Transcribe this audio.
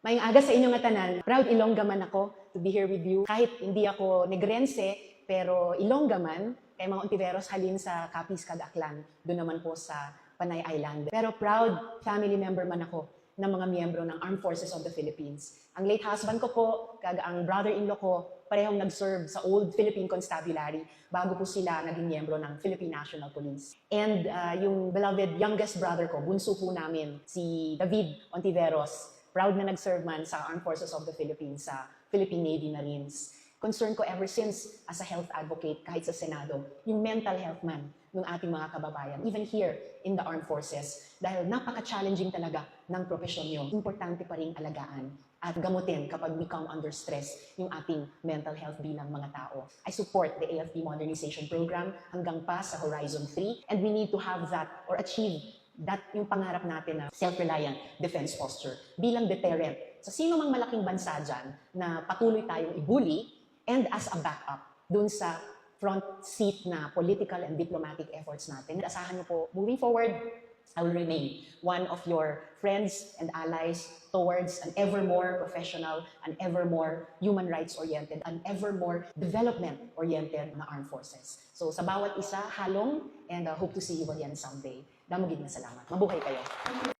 Mayang aga sa inyong tanan. Proud Ilongga man ako to be here with you. Kahit hindi ako Negrense, pero Ilongga man, kay mga Ontiveros halin sa Capiz, Cagaclan. Doon naman po sa Panay Island. Pero proud family member man ako ng mga miyembro ng Armed Forces of the Philippines. Ang late husband ko po, kaga ang brother-in-law ko, parehong nag-serve sa old Philippine Constabulary bago po sila naging miyembro ng Philippine National Police. And uh, yung beloved youngest brother ko, bunso po namin, si David Ontiveros, proud na nag-serve man sa Armed Forces of the Philippines, sa Philippine Navy Marines. Concern ko ever since as a health advocate kahit sa Senado, yung mental health man ng ating mga kababayan, even here in the armed forces. Dahil napaka-challenging talaga ng profesyon nyo. Importante pa rin alagaan at gamutin kapag we come under stress yung ating mental health bilang mga tao. I support the AFP Modernization Program hanggang pa sa Horizon 3 and we need to have that or achieve that yung pangarap natin na self-reliant defense posture bilang deterrent sa sino mang malaking bansa dyan na patuloy tayong ibuli and as a backup dun sa front seat na political and diplomatic efforts natin. Asahan niyo po, moving forward, I will remain one of your friends and allies towards an ever more professional, an ever more human rights oriented, an ever more development oriented na armed forces. So sa bawat isa, halong and uh, hope to see you again someday. Damagig na salamat. Mabuhay kayo.